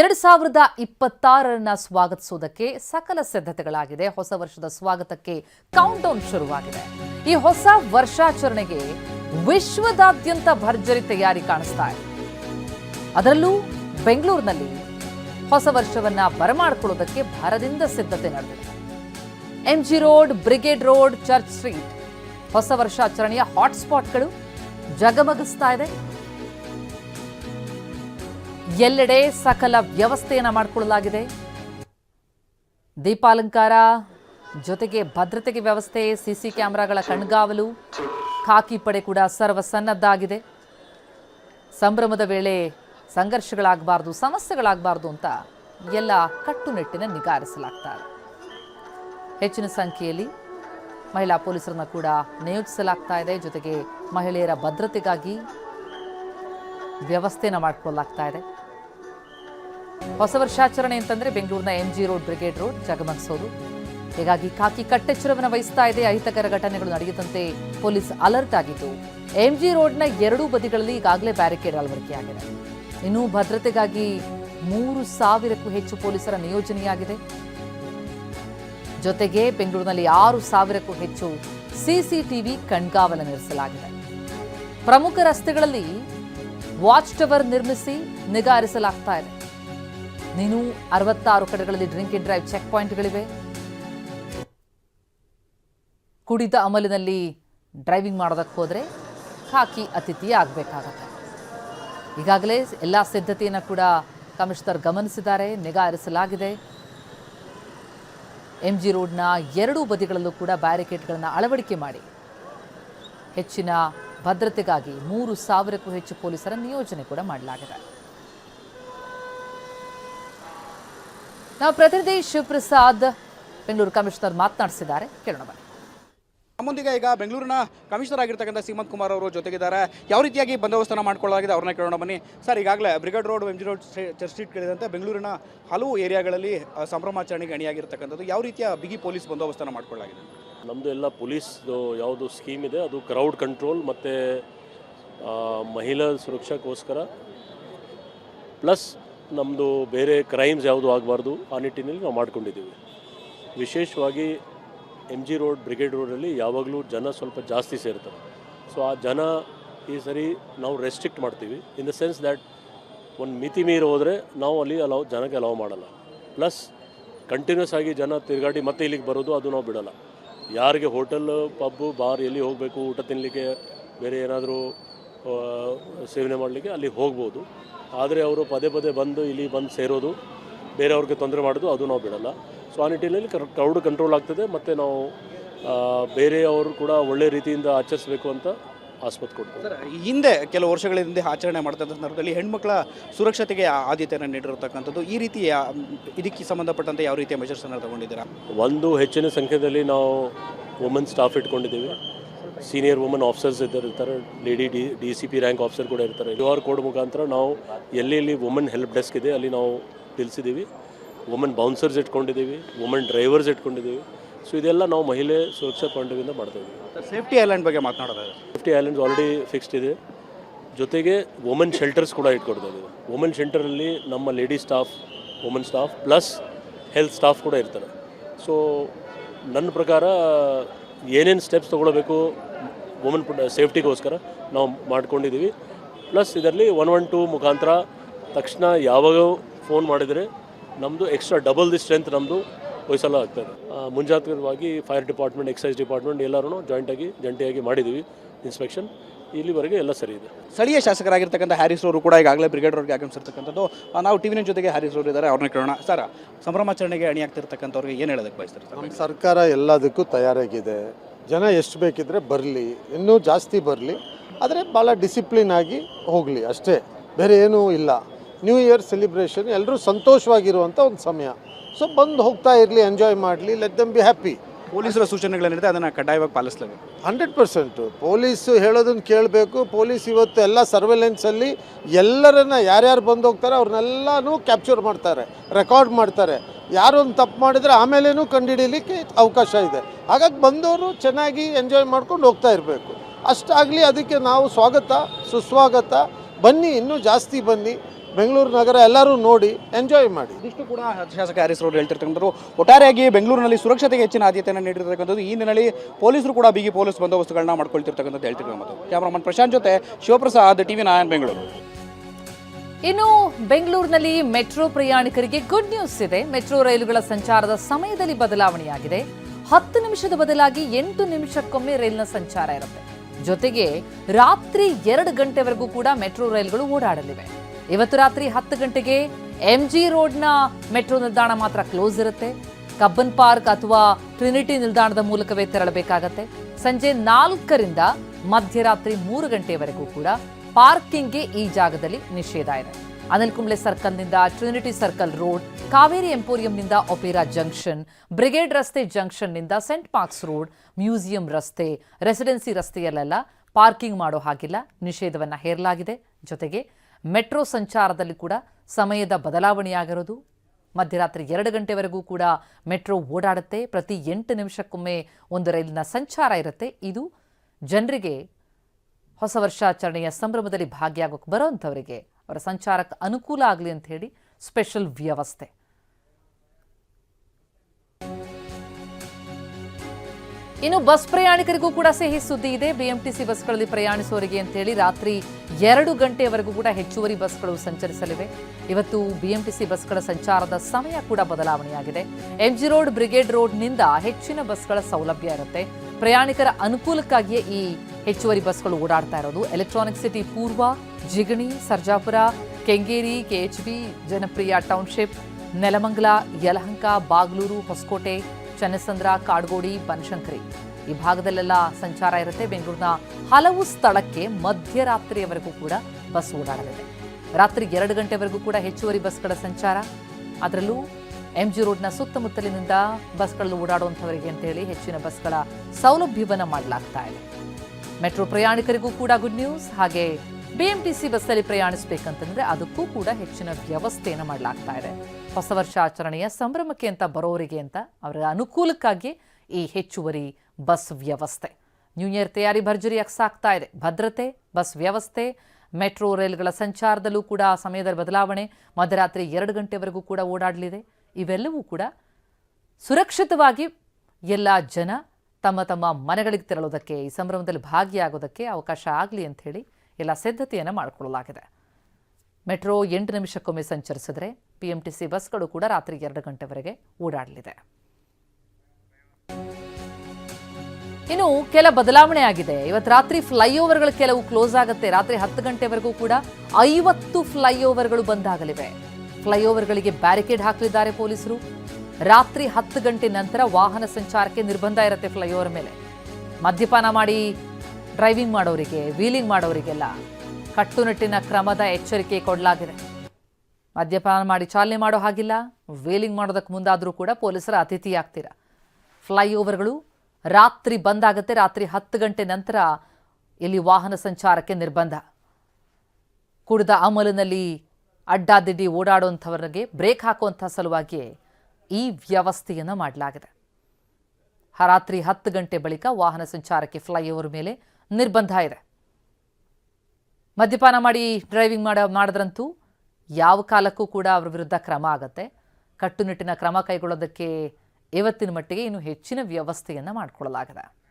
ಎರಡು ಸಾವಿರದ ಇಪ್ಪತ್ತಾರರನ್ನ ಸ್ವಾಗತಿಸುವುದಕ್ಕೆ ಸಕಲ ಸಿದ್ಧತೆಗಳಾಗಿದೆ. ಹೊಸ ವರ್ಷದ ಸ್ವಾಗತಕ್ಕೆ ಕೌಂಟ್ ಡೌನ್ ಶುರುವಾಗಿದೆ. ಈ ಹೊಸ ವರ್ಷಾಚರಣೆಗೆ ವಿಶ್ವದಾದ್ಯಂತ ಭರ್ಜರಿ ತಯಾರಿ ಕಾಣಿಸ್ತಾ ಇದೆ. ಅದರಲ್ಲೂ ಬೆಂಗಳೂರಿನಲ್ಲಿ ಹೊಸ ವರ್ಷವನ್ನ ಬರಮಾಡಿಕೊಳ್ಳೋದಕ್ಕೆ ಭರದಿಂದ ಸಿದ್ಧತೆ ನಡೆದಿದೆ. MG road Brigade road Church street ಹೊಸ ವರ್ಷಾಚರಣೆಯ ಹಾಟ್ಸ್ಪಾಟ್ಗಳು ಜಗಮಗಿಸ್ತಾ ಇದೆ. ಎಲ್ಲೆಡೆ ಸಕಲ ವ್ಯವಸ್ಥೆಯನ್ನು ಮಾಡಿಕೊಳ್ಳಲಾಗಿದೆ. ದೀಪಾಲಂಕಾರ, ಜೊತೆಗೆ ಭದ್ರತೆಗೆ ವ್ಯವಸ್ಥೆ, ಸಿಸಿ ಕ್ಯಾಮೆರಾಗಳ ಕಣ್ಗಾವಲು, ಖಾಕಿ ಪಡೆ ಕೂಡ ಸರ್ವಸನ್ನದ್ಧಾಗಿದೆ ಸಂಭ್ರಮದ ವೇಳೆ ಸಂಘರ್ಷಗಳಾಗಬಾರ್ದು, ಸಮಸ್ಯೆಗಳಾಗಬಾರ್ದು ಅಂತ ಎಲ್ಲ ಕಟ್ಟುನಿಟ್ಟಿನ ನಿಗಾರಿಸಲಾಗ್ತಾ ಇದೆ ಹೆಚ್ಚಿನ ಸಂಖ್ಯೆಯಲ್ಲಿ ಮಹಿಳಾ ಪೊಲೀಸರನ್ನ ಕೂಡ ನಿಯೋಜಿಸಲಾಗ್ತಾ ಇದೆ. ಜೊತೆಗೆ ಮಹಿಳೆಯರ ಭದ್ರತೆಗಾಗಿ ವ್ಯವಸ್ಥೆನ ಮಾಡಿಕೊಳ್ಳಲಾಗ್ತಾ ಇದೆ. ಹೊಸ ವರ್ಷಾಚರಣೆ ಅಂತಂದ್ರೆ ಬೆಂಗಳೂರಿನ ಎಂಜಿ ರೋಡ್, ಬ್ರಿಗೇಡ್ ರೋಡ್, ಜಗಮಗಿಸೋದು. ಹೀಗಾಗಿ ಖಾಕಿ ಕಟ್ಟೆಚ್ಚರವನ್ನು ವಹಿಸ್ತಾ ಇದೆ ಅಹಿತಕರ ಘಟನೆಗಳು ನಡೆಯದಂತೆ ಪೊಲೀಸ್ ಅಲರ್ಟ್ ಆಗಿದ್ದು ಎಂಜಿ ರೋಡ್ನ ಎರಡೂ ಬದಿಗಳಲ್ಲಿ ಈಗಾಗಲೇ ಬ್ಯಾರಿಕೇಡ್ ಅಳವಡಿಕೆಯಾಗಿದೆ. ಇನ್ನು ಭದ್ರತೆಗಾಗಿ ಮೂರು ಸಾವಿರಕ್ಕೂ ಹೆಚ್ಚು ಪೊಲೀಸರ ನಿಯೋಜನೆಯಾಗಿದೆ. ಜೊತೆಗೆ ಬೆಂಗಳೂರಿನಲ್ಲಿ ಆರು ಸಾವಿರಕ್ಕೂ ಹೆಚ್ಚು ಸಿಸಿಟಿವಿ ಕಣ್ಗಾವಲನ್ನಿರಿಸಲಾಗಿದೆ ಪ್ರಮುಖ ರಸ್ತೆಗಳಲ್ಲಿ ವಾಚ್ ಟವರ್ ನಿರ್ಮಿಸಿ ನಿಗಾ ಹರಿಸಲಾಗ್ತಾ ಇದೆ. ನೀನು ಅರವತ್ತಾರು ಕಡೆಗಳಲ್ಲಿ ಡ್ರಿಂಕ್ ಅಂಡ್ ಡ್ರೈವ್ ಚೆಕ್ ಪಾಯಿಂಟ್ಗಳಿವೆ ಕುಡಿದ ಅಮಲಿನಲ್ಲಿ ಡ್ರೈವಿಂಗ್ ಮಾಡೋದಕ್ಕೆ ಹೋದರೆ ಖಾಕಿ ಅತಿಥಿ ಆಗಬೇಕಾಗತ್ತೆ. ಈಗಾಗಲೇ ಎಲ್ಲ ಸಿದ್ಧತೆಯನ್ನು ಕೂಡ ಕಮಿಷನರ್ ಗಮನಿಸಿದ್ದಾರೆ, ನಿಗಾ ಇರಿಸಲಾಗಿದೆ. ಎಂ ಜಿ ರೋಡ್ನ ಎರಡೂ ಬದಿಗಳಲ್ಲೂ ಕೂಡ ಬ್ಯಾರಿಕೇಡ್ಗಳನ್ನು ಅಳವಡಿಕೆ ಮಾಡಿ. ಹೆಚ್ಚಿನ ಭದ್ರತೆಗಾಗಿ ಮೂರು ಸಾವಿರಕ್ಕೂ ಹೆಚ್ಚು ಪೊಲೀಸರ ನಿಯೋಜನೆ ಕೂಡ ಮಾಡಲಾಗಿದೆ. ನಾವು ಪ್ರತಿನಿಧಿ ಶಿವಪ್ರಸಾದ್ ಬೆಂಗಳೂರು ಕಮಿಷನರ್ ಮಾತನಾಡಿಸಿದ್ದಾರೆ. ಕೇಳೋಣ ಬನ್ನಿ. ನಮ್ಮೊಂದಿಗೆ ಈಗ ಬೆಂಗಳೂರಿನ ಕಮಿಷನರ್ ಆಗಿರ್ತಕ್ಕಂಥ ಸೀಮಂತ್ ಕುಮಾರ್ ಅವರು ಜೊತೆಗಿದ್ದಾರೆ. ಯಾವ ರೀತಿಯಾಗಿ ಬಂದೋಬಸ್ತನ ಮಾಡ್ಕೊಳ್ಳಲಾಗಿದೆ ಅವ್ರನ್ನ ಕೇಳೋಣ ಬನ್ನಿ. ಸರ್ ಈಗಾಗಲೇ Brigade road M G road Church street ಕೇಳಿದಂತೆ ಬೆಂಗಳೂರಿನ ಹಲವು ಏರಿಯಾಗಳಲ್ಲಿ ಸಂಭ್ರಮಾಚರಣೆಗೆ ಅಣಿಯಾಗಿರ್ತಕ್ಕಂಥದ್ದು. ಯಾವ ರೀತಿಯ ಬಿಗಿ ಪೊಲೀಸ್ ಬಂದೋಬಸ್ತನ ಮಾಡ್ಕೊಳ್ಳಲಾಗಿದೆ? ನಮ್ಮದು ಎಲ್ಲ ಪೊಲೀಸ್ದು ಯಾವುದು ಸ್ಕೀಮ್ ಇದೆ ಅದು ಕ್ರೌಡ್ ಕಂಟ್ರೋಲ್ ಮತ್ತು ಮಹಿಳಾ ಸುರಕ್ಷಾಕ್ಕೋಸ್ಕರ. ಪ್ಲಸ್ ನಮ್ಮದು ಬೇರೆ ಕ್ರೈಮ್ಸ್ ಯಾವುದು ಆಗಬಾರ್ದು, ಆ ನಿಟ್ಟಿನಲ್ಲಿ ನಾವು ಮಾಡ್ಕೊಂಡಿದ್ದೀವಿ. ವಿಶೇಷವಾಗಿ ಎಂ ಜಿ ರೋಡ್ ಬ್ರಿಗೇಡ್ ರೋಡಲ್ಲಿ ಯಾವಾಗಲೂ ಜನ ಸ್ವಲ್ಪ ಜಾಸ್ತಿ ಸೇರ್ತಾರೆ. ಸೊ ಆ ಜನ ಈ ಸರಿ ನಾವು ರೆಸ್ಟ್ರಿಕ್ಟ್ ಮಾಡ್ತೀವಿ. ಇನ್ ದ ಸೆನ್ಸ್ ದ್ಯಾಟ್ ಒಂದು ಮಿತಿ ಮೀರಿ ಹೋದರೆ ನಾವು ಅಲ್ಲಿ ಅಲೌ ಜನಕ್ಕೆ ಅಲೌ ಮಾಡಲ್ಲ. ಪ್ಲಸ್ ಕಂಟಿನ್ಯೂಸ್ ಆಗಿ ಜನ ತಿರುಗಾಡಿ ಮತ್ತೆ ಇಲ್ಲಿಗೆ ಬರೋದು, ಅದು ನಾವು ಬಿಡಲ್ಲ. ಯಾರಿಗೆ ಹೋಟೆಲ್ ಪಬ್ಬು ಬಾರ್ ಎಲ್ಲಿ ಹೋಗಬೇಕು, ಊಟ ತಿನ್ನಲಿಕ್ಕೆ ಬೇರೆ ಏನಾದರೂ ಸೇವನೆ ಮಾಡಲಿಕ್ಕೆ ಅಲ್ಲಿ ಹೋಗ್ಬೋದು. ಆದರೆ ಅವರು ಪದೇ ಪದೇ ಬಂದು ಇಲ್ಲಿ ಬಂದು ಸೇರೋದು ಬೇರೆಯವ್ರಿಗೆ ತೊಂದರೆ ಮಾಡೋದು ಅದು ನಾವು ಬಿಡಲ್ಲ. ಸೊ ಆ ನಿಟ್ಟಿನಲ್ಲಿ ಕ್ರೌಡ್ ಕಂಟ್ರೋಲ್ ಆಗ್ತದೆ ಮತ್ತು ನಾವು ಬೇರೆಯವರು ಕೂಡ ಒಳ್ಳೆ ರೀತಿಯಿಂದ ಆಚರಿಸಬೇಕು ಅಂತ ಆಸ್ಪತ್ರೆ ಕೊಡ್ತಾರೆ ಸರ್ ಹಿಂದೆ ಕೆಲವು ವರ್ಷಗಳ ಹಿಂದೆ ಆಚರಣೆ ಮಾಡ್ತಕ್ಕಂಥ ಸಂದರ್ಭದಲ್ಲಿ ಹೆಣ್ಮಕ್ಳ ಸುರಕ್ಷತೆಗೆ ಆದ್ಯತೆಯನ್ನು ನೀಡಿರತಕ್ಕಂಥದ್ದು ಈ ರೀತಿ ಇದಕ್ಕೆ ಸಂಬಂಧಪಟ್ಟಂತೆ ಯಾವ ರೀತಿಯ ಮೆಷರ್ಸನ್ನು ತಗೊಂಡಿದ್ದೀರಾ? ಒಂದು ಹೆಚ್ಚಿನ ಸಂಖ್ಯೆಯಲ್ಲಿ ನಾವು ವುಮೆನ್ ಸ್ಟಾಫ್ ಇಟ್ಕೊಂಡಿದ್ದೀವಿ. ಸೀನಿಯರ್ ವುಮನ್ ಆಫೀಸರ್ಸ್ ಇದ್ದಾರೆ ಇರ್ತಾರೆ lady D D C P rank officer ಕೂಡ ಇರ್ತಾರೆ. ಕ್ಯೂ ಆರ್ ಕೋಡ್ ಮುಖಾಂತರ ನಾವು ಎಲ್ಲೆಲ್ಲಿ ವುಮನ್ ಹೆಲ್ಪ್ ಡೆಸ್ಕ್ ಇದೆ ಅಲ್ಲಿ ನಾವು ತಿಳಿಸಿದ್ದೀವಿ ವುಮನ್ ಬೌನ್ಸರ್ಸ್ ಇಟ್ಕೊಂಡಿದ್ದೀವಿ ವುಮನ್ ಡ್ರೈವರ್ಸ್ ಇಟ್ಕೊಂಡಿದ್ದೀವಿ. ಸೊ ಇದೆಲ್ಲ ನಾವು ಮಹಿಳೆ ಸುರಕ್ಷಾ ಇಂದ ಮಾಡ್ತಾ ಇದ್ದೀವಿ. ಸೇಫ್ಟಿ ಐಲ್ಯಾಂಡ್ ಬಗ್ಗೆ ಮಾತನಾಡೋದಾಗ ಸೇಫ್ಟಿ ಐಲ್ಯಾಂಡ್ ಆಲ್ರೆಡಿ ಫಿಕ್ಸ್ಡ್ ಇದೆ. ಜೊತೆಗೆ ವುಮನ್ ಶೆಲ್ಟರ್ಸ್ ಕೂಡ ಇಟ್ಕೊಡ್ತಾ ಇದ್ದೀವಿ. ವುಮನ್ ಶೆಲ್ಟರಲ್ಲಿ ನಮ್ಮ lady staff woman staff plus health staff ಕೂಡ ಇರ್ತಾರೆ. ಸೊ ನನ್ನ ಪ್ರಕಾರ ಏನೇನು ಸ್ಟೆಪ್ಸ್ ತೊಗೊಳ್ಬೇಕು ವುಮನ್ ಸೇಫ್ಟಿಗೋಸ್ಕರ ನಾವು ಮಾಡ್ಕೊಂಡಿದ್ದೀವಿ ಪ್ಲಸ್ ಇದರಲ್ಲಿ ಒನ್ ಒನ್ ಟೂ ಮುಖಾಂತರ ತಕ್ಷಣ ಯಾವಾಗ ಫೋನ್ ಮಾಡಿದರೆ ನಮ್ಮದು ಎಕ್ಸ್ಟ್ರಾ ಡಬಲ್ ದಿ ಸ್ಟ್ರೆಂತ್ ನಮ್ಮದು ವಹಿಸಲು ಆಗ್ತದೆ ಮುಂಜಾಗ್ರತವಾಗಿ ಫೈರ್ ಡಿಪಾರ್ಟ್ಮೆಂಟ್ ಎಕ್ಸೈಸ್ ಡಿಪಾರ್ಟ್ಮೆಂಟ್ ಎಲ್ಲರೂ ಜಾಯಿಂಟಾಗಿ ಜಂಟಿಯಾಗಿ ಮಾಡಿದ್ದೀವಿ ಇನ್ಸ್ಪೆಕ್ಷನ್ ಇಲ್ಲಿವರೆಗೆ ಎಲ್ಲ ಸರಿ ಇದೆ. ಸ್ಥಳೀಯ ಶಾಸಕರಾಗಿರ್ತಕ್ಕಂಥ ಹ್ಯಾರಿಸ್ ಅವರು ಕೂಡ ಈಗಾಗಲೇ ಬ್ರಿಗೇಡ್ ಅವ್ರಿಗೆ ಆಗಮಿಸಿರ್ತಕ್ಕಂಥದ್ದು. ನಾವು ಟಿವಿನ ಜೊತೆಗೆ ಹ್ಯಾರಿಸ್ ಅವರು ಇದ್ದಾರೆ ಅವ್ರನ್ನ ಕೇಳೋಣ. ಸರ್ ಸಂಭ್ರಮಾಚರಣೆಗೆ ಅಣಿಯಾಗ್ತಿರ್ತಕ್ಕಂಥವ್ರಿಗೆ ಏನು ಹೇಳೋದಕ್ಕೆ ಬಯಸ್ತಾರೆ ಸರ್? ನಮ್ಮ ಸರ್ಕಾರ ಎಲ್ಲದಕ್ಕೂ ತಯಾರಾಗಿದೆ. ಜನ ಎಷ್ಟು ಬೇಕಿದ್ರೆ ಬರಲಿ ಇನ್ನೂ ಜಾಸ್ತಿ ಬರಲಿ ಆದರೆ ಭಾಳ ಡಿಸಿಪ್ಲಿನ್ ಆಗಿ ಹೋಗಲಿ ಅಷ್ಟೇ. ಬೇರೆ ಏನೂ ಇಲ್ಲ. ನ್ಯೂ ಇಯರ್ ಸೆಲಿಬ್ರೇಷನ್ ಎಲ್ಲರೂ ಸಂತೋಷವಾಗಿರುವಂಥ ಒಂದು ಸಮಯ. ಸೊ ಬಂದು ಹೋಗ್ತಾ ಇರಲಿ ಎಂಜಾಯ್ ಮಾಡಲಿ ಲೆಟ್ ದಮ್ ಬಿ ಹ್ಯಾಪಿ ಪೊಲೀಸರ ಸೂಚನೆಗಳೇನಿದೆ ಅದನ್ನು ಕಡ್ಡಾಯವಾಗಿ ಪಾಲಿಸಲೇಬೇಕು. Hundred percent. ಪೊಲೀಸು ಹೇಳೋದನ್ನು ಕೇಳಬೇಕು. ಪೊಲೀಸ್ ಇವತ್ತು ಎಲ್ಲ ಸರ್ವೆಲೆನ್ಸಲ್ಲಿ ಎಲ್ಲರನ್ನ ಯಾರ್ಯಾರು ಬಂದು ಹೋಗ್ತಾರೆ ಅವ್ರನ್ನೆಲ್ಲನೂ ಕ್ಯಾಪ್ಚರ್ ಮಾಡ್ತಾರೆ ರೆಕಾರ್ಡ್ ಮಾಡ್ತಾರೆ. ಯಾರೊಂದು ತಪ್ಪು ಮಾಡಿದರೆ ಆಮೇಲೇನೂ ಕಂಡುಹಿಡೀಲಿಕ್ಕೆ ಅವಕಾಶ ಇದೆ. ಹಾಗಾಗಿ ಬಂದವರು ಚೆನ್ನಾಗಿ ಎಂಜಾಯ್ ಮಾಡ್ಕೊಂಡು ಹೋಗ್ತಾ ಇರಬೇಕು. ಅಷ್ಟಾಗಲಿ ಅದಕ್ಕೆ ನಾವು ಸ್ವಾಗತ, ಸುಸ್ವಾಗತ. ಬನ್ನಿ, ಇನ್ನೂ ಜಾಸ್ತಿ ಬನ್ನಿ. ಬೆಂಗಳೂರು ನಗರ ಎಲ್ಲರೂ ನೋಡಿ ಎಂಜಾಯ್ ಮಾಡಿ. ಇದಿಷ್ಟು ಕೂಡ ಶಾಸಕ ಹ್ಯಾರಿಸ್ ಅವರು ಹೇಳ್ತಿರ್ತಕ್ಕಂಥದ್ದು. ಒಟ್ಟಾರೆಯಾಗಿ ಬೆಂಗಳೂರಿನಲ್ಲಿ ಸುರಕ್ಷತೆಗೆ ಹೆಚ್ಚಿನ ಆದ್ಯತೆಯನ್ನು ನೀಡಿರ್ತಕ್ಕಂಥದ್ದು. ಈ ಹಿನ್ನೆಲೆಯಲ್ಲಿ ಪೊಲೀಸರು ಕೂಡ ಬಿಗಿ ಪೊಲೀಸ್ ಬಂದೋಬಸ್ತುಗಳನ್ನ ಮಾಡ್ಕೊಳ್ತಿರ್ತಕ್ಕಂಥದ್ದು ಹೇಳ್ತಿರ್ತಕ್ಕಂಥದ್ದು ಕ್ಯಾಮರಾಮನ್ ಪ್ರಶಾಂತ್ ಜೊತೆ ಶಿವಪ್ರಸಾದ್ ಟಿವಿ ನಾಯನ್ ಬೆಂಗಳೂರು. ಇನ್ನು ಬೆಂಗಳೂರಿನಲ್ಲಿ ಮೆಟ್ರೋ ಪ್ರಯಾಣಿಕರಿಗೆ ಗುಡ್ ನ್ಯೂಸ್ ಇದೆ. ಮೆಟ್ರೋ ರೈಲುಗಳ ಸಂಚಾರದ ಸಮಯದಲ್ಲಿ ಬದಲಾವಣೆಯಾಗಿದೆ. ಹತ್ತು ನಿಮಿಷದ ಬದಲಾಗಿ ಎಂಟು ನಿಮಿಷಕ್ಕೊಮ್ಮೆ ರೈಲಿನ ಸಂಚಾರ ಇರುತ್ತೆ. ಜೊತೆಗೆ ರಾತ್ರಿ ಎರಡು ಗಂಟೆವರೆಗೂ ಕೂಡ ಮೆಟ್ರೋ ರೈಲುಗಳು ಓಡಾಡಲಿವೆ. ಇವತ್ತು ರಾತ್ರಿ ಹತ್ತು ಗಂಟೆಗೆ ಎಂ ಜಿ ರೋಡ್ನ ಮೆಟ್ರೋ ನಿಲ್ದಾಣ ಮಾತ್ರ ಕ್ಲೋಸ್ ಇರುತ್ತೆ. ಕಬ್ಬನ್ ಪಾರ್ಕ್ ಅಥವಾ ಟ್ರಿನಿಟಿ ನಿಲ್ದಾಣದ ಮೂಲಕವೇ ತೆರಳಬೇಕಾಗತ್ತೆ. ಸಂಜೆ ನಾಲ್ಕರಿಂದ ಮಧ್ಯರಾತ್ರಿ ಮೂರು ಗಂಟೆಯವರೆಗೂ ಕೂಡ ಪಾರ್ಕಿಂಗ್ಗೆ ಈ ಜಾಗದಲ್ಲಿ ನಿಷೇಧ ಇದೆ. ಅನಿಲ್ ಕುಂಬ್ಳೆ ಸರ್ಕಲ್ನಿಂದ ಟ್ರಿನಿಟಿ ಸರ್ಕಲ್ ರೋಡ್, ಕಾವೇರಿ ಎಂಪೋರಿಯಂನಿಂದ ಒಪೇರಾ ಜಂಕ್ಷನ್, ಬ್ರಿಗೇಡ್ ರಸ್ತೆ ಜಂಕ್ಷನ್ನಿಂದ ಸೆಂಟ್ ಮಾರ್ಕ್ಸ್ ರೋಡ್, ಮ್ಯೂಸಿಯಂ ರಸ್ತೆ, ರೆಸಿಡೆನ್ಸಿ ರಸ್ತೆಯಲ್ಲೆಲ್ಲ ಪಾರ್ಕಿಂಗ್ ಮಾಡೋ ಹಾಗಿಲ್ಲ. ನಿಷೇಧವನ್ನು ಹೇರಲಾಗಿದೆ. ಜೊತೆಗೆ ಮೆಟ್ರೋ ಸಂಚಾರದಲ್ಲಿ ಕೂಡ ಸಮಯದ ಬದಲಾವಣೆಯಾಗಿರೋದು. ಮಧ್ಯರಾತ್ರಿ ಎರಡು ಗಂಟೆವರೆಗೂ ಕೂಡ ಮೆಟ್ರೋ ಓಡಾಡುತ್ತೆ. ಪ್ರತಿ ಎಂಟು ನಿಮಿಷಕ್ಕೊಮ್ಮೆ ಒಂದು ರೈಲಿನ ಸಂಚಾರ ಇರುತ್ತೆ. ಇದು ಜನರಿಗೆ ಹೊಸ ವರ್ಷಾಚರಣೆಯ ಸಂಭ್ರಮದಲ್ಲಿ ಭಾಗಿಯಾಗೋಕೆ ಬರೋಂಥವರಿಗೆ ಅವರ ಸಂಚಾರಕ್ಕೆ ಅನುಕೂಲ ಆಗಲಿ ಅಂತ ಹೇಳಿ ಸ್ಪೆಷಲ್ ವ್ಯವಸ್ಥೆ. ಇನ್ನು ಬಸ್ ಪ್ರಯಾಣಿಕರಿಗೂ ಕೂಡ ಸಿಹಿ ಸುದ್ದಿ ಇದೆ. ಬಿಎಂಟಿಸಿ ಬಸ್ಗಳಲ್ಲಿ ಪ್ರಯಾಣಿಸುವವರಿಗೆ ಅಂತೇಳಿ ರಾತ್ರಿ ಎರಡು ಗಂಟೆಯವರೆಗೂ ಕೂಡ ಹೆಚ್ಚುವರಿ ಬಸ್ಗಳು ಸಂಚರಿಸಲಿವೆ. ಇವತ್ತು ಬಿಎಂಟಿಸಿ ಬಸ್ಗಳ ಸಂಚಾರದ ಸಮಯ ಕೂಡ ಬದಲಾವಣೆಯಾಗಿದೆ. ಎಂಜಿ ರೋಡ್ ಬ್ರಿಗೇಡ್ ರೋಡ್ನಿಂದ ಹೆಚ್ಚಿನ ಬಸ್ಗಳ ಸೌಲಭ್ಯ ಇರುತ್ತೆ. ಪ್ರಯಾಣಿಕರ ಅನುಕೂಲಕ್ಕಾಗಿಯೇ ಈ ಹೆಚ್ಚುವರಿ ಬಸ್ಗಳು ಓಡಾಡ್ತಾ ಇರೋದು. ಎಲೆಕ್ಟ್ರಾನಿಕ್ ಸಿಟಿ ಪೂರ್ವ, ಜಿಗಣಿ, ಸರ್ಜಾಪುರ, ಕೆಂಗೇರಿ ಕೆಎಚ್ಬಿ ಜನಪ್ರಿಯ ಟೌನ್ಶಿಪ್, ನೆಲಮಂಗಲ, ಯಲಹಂಕ, ಬಾಗ್ಲೂರು, ಹೊಸಕೋಟೆ ಚನ್ನಸಂದ್ರ, ಕಾಡ್ಗೋಡಿ, ಬನಶಂಕರಿ. ಈ ಭಾಗದಲ್ಲೆಲ್ಲ ಸಂಚಾರ ಇರುತ್ತೆ. ಬೆಂಗಳೂರಿನ ಹಲವು ಸ್ಥಳಕ್ಕೆ ಮಧ್ಯರಾತ್ರಿಯವರೆಗೂ ಕೂಡ ಬಸ್ ಓಡಾಡಲಿದೆ. ರಾತ್ರಿ ಎರಡು ಗಂಟೆವರೆಗೂ ಕೂಡ ಹೆಚ್ಚುವರಿ ಬಸ್ಗಳ ಸಂಚಾರ. ಅದರಲ್ಲೂ ಎಂಜಿ ರೋಡ್ನ ಸುತ್ತಮುತ್ತಲಿನಿಂದ ಬಸ್ಗಳಲ್ಲಿ ಓಡಾಡುವಂಥವರಿಗೆ ಅಂತೇಳಿ ಹೆಚ್ಚಿನ ಬಸ್ಗಳ ಸೌಲಭ್ಯವನ್ನು ಮಾಡಲಾಗ್ತಾ ಇದೆ. ಮೆಟ್ರೋ ಪ್ರಯಾಣಿಕರಿಗೂ ಕೂಡ ಗುಡ್ ನ್ಯೂಸ್ ಹಾಗೆ ಬಿಎಂಟಿಸಿ ಬಸ್ಸಲ್ಲಿ ಪ್ರಯಾಣಿಸಬೇಕಂತಂದ್ರೆ ಅದಕ್ಕೂ ಕೂಡ ಹೆಚ್ಚಿನ ವ್ಯವಸ್ಥೆಯನ್ನು ಮಾಡಲಾಗ್ತಾ ಇದೆ. ಹೊಸ ವರ್ಷ ಆಚರಣೆಯ ಸಂಭ್ರಮಕ್ಕೆ ಅಂತ ಬರೋರಿಗೆ ಅಂತ ಅವರ ಅನುಕೂಲಕ್ಕಾಗಿ ಈ ಹೆಚ್ಚುವರಿ ಬಸ್ ವ್ಯವಸ್ಥೆ. ನ್ಯೂ ಇಯರ್ ತಯಾರಿ ಭರ್ಜರಿಯಾಗಿ ಸಾಕ್ತಾ ಇದೆ. ಭದ್ರತೆ, ಬಸ್ ವ್ಯವಸ್ಥೆ, ಮೆಟ್ರೋ ರೈಲ್ಗಳ ಸಂಚಾರದಲ್ಲೂ ಕೂಡ ಸಮಯದ ಬದಲಾವಣೆ, ಮಧ್ಯರಾತ್ರಿ ಎರಡು ಗಂಟೆವರೆಗೂ ಕೂಡ ಓಡಾಡಲಿದೆ. ಇವೆಲ್ಲವೂ ಕೂಡ ಸುರಕ್ಷಿತವಾಗಿ ಎಲ್ಲ ಜನ ತಮ್ಮ ತಮ್ಮ ಮನೆಗಳಿಗೆ ತೆರಳೋದಕ್ಕೆ, ಈ ಸಂಭ್ರಮದಲ್ಲಿ ಭಾಗಿಯಾಗೋದಕ್ಕೆ ಅವಕಾಶ ಆಗಲಿ ಅಂತ ಹೇಳಿ ಎಲ್ಲ ಸಿದ್ಧತೆಯನ್ನು ಮಾಡಿಕೊಳ್ಳಲಾಗಿದೆ. ಮೆಟ್ರೋ ಎಂಟು ನಿಮಿಷಕ್ಕೊಮ್ಮೆ ಸಂಚರಿಸಿದರೆ ಪಿಎಂಟಿಸಿ ಬಸ್ಗಳು ಕೂಡ ರಾತ್ರಿ ಎರಡು ಗಂಟೆವರೆಗೆ ಓಡಾಡಲಿದೆ. ಇನ್ನು ಕೆಲ ಬದಲಾವಣೆ ಆಗಿದೆ. ಇವತ್ತು ರಾತ್ರಿ ಫ್ಲೈಓವರ್ಗಳು ಕೆಲವು ಕ್ಲೋಸ್ ಆಗುತ್ತೆ. ರಾತ್ರಿ ಹತ್ತು ಗಂಟೆವರೆಗೂ ಕೂಡ ಐವತ್ತು ಫ್ಲೈಓವರ್ಗಳು ಬಂದಾಗಲಿವೆ. ಫ್ಲೈಓವರ್ಗಳಿಗೆ ಬ್ಯಾರಿಕೇಡ್ ಹಾಕಲಿದ್ದಾರೆ ಪೊಲೀಸರು. ರಾತ್ರಿ ಹತ್ತು ಗಂಟೆ ನಂತರ ವಾಹನ ಸಂಚಾರಕ್ಕೆ ನಿರ್ಬಂಧ ಇರುತ್ತೆ ಫ್ಲೈಓವರ್ ಮೇಲೆ. ಮದ್ಯಪಾನ ಮಾಡಿ ಡ್ರೈವಿಂಗ್ ಮಾಡೋರಿಗೆ, ವೀಲಿಂಗ್ ಮಾಡೋರಿಗೆಲ್ಲ ಕಟ್ಟುನಿಟ್ಟಿನ ಕ್ರಮದ ಎಚ್ಚರಿಕೆ ಕೊಡಲಾಗಿದೆ. ಮದ್ಯಪಾನ ಮಾಡಿ ಚಾಲನೆ ಮಾಡೋ ಹಾಗಿಲ್ಲ, ವೀಲಿಂಗ್ ಮಾಡೋದಕ್ಕೆ ಮುಂದಾದರೂ ಕೂಡ ಪೊಲೀಸರ ಅತಿಥಿಯಾಗ್ತೀರ? ಫ್ಲೈಓವರ್ಗಳು ರಾತ್ರಿ ಬಂದಾಗುತ್ತೆ, ರಾತ್ರಿ ಹತ್ತು ಗಂಟೆ ನಂತರ ಇಲ್ಲಿ ವಾಹನ ಸಂಚಾರಕ್ಕೆ ನಿರ್ಬಂಧ. ಕುಡಿದ ಅಮಲಿನಲ್ಲಿ ಅಡ್ಡಾದಿಡ್ಡಿ ಓಡಾಡುವಂಥವರಿಗೆ ಬ್ರೇಕ್ ಹಾಕುವಂಥ ಸಲುವಾಗಿ ಈ ವ್ಯವಸ್ಥೆಯನ್ನು ಮಾಡಲಾಗಿದೆ. ರಾತ್ರಿ ಹತ್ತು ಗಂಟೆ ಬಳಿಕ ವಾಹನ ಸಂಚಾರಕ್ಕೆ ಫ್ಲೈಓವರ್ ಮೇಲೆ ನಿರ್ಬಂಧ ಇದೆ. ಮದ್ಯಪಾನ ಮಾಡಿ ಡ್ರೈವಿಂಗ್ ಮಾಡ, ಮಾಡಿದ್ರಂತೂ ಯಾವ ಕಾಲಕ್ಕೂ ಕೂಡ ಅವರ ವಿರುದ್ಧ ಕ್ರಮ ಆಗತ್ತೆ. ಕಟ್ಟುನಿಟ್ಟಿನ ಕ್ರಮ ಕೈಗೊಳ್ಳೋದಕ್ಕೆ ಇವತ್ತಿನ ಮಟ್ಟಿಗೆ ಇನ್ನೂ ಹೆಚ್ಚಿನ ವ್ಯವಸ್ಥೆಯನ್ನು ಮಾಡಿಕೊಳ್ಳಲಾಗಿದೆ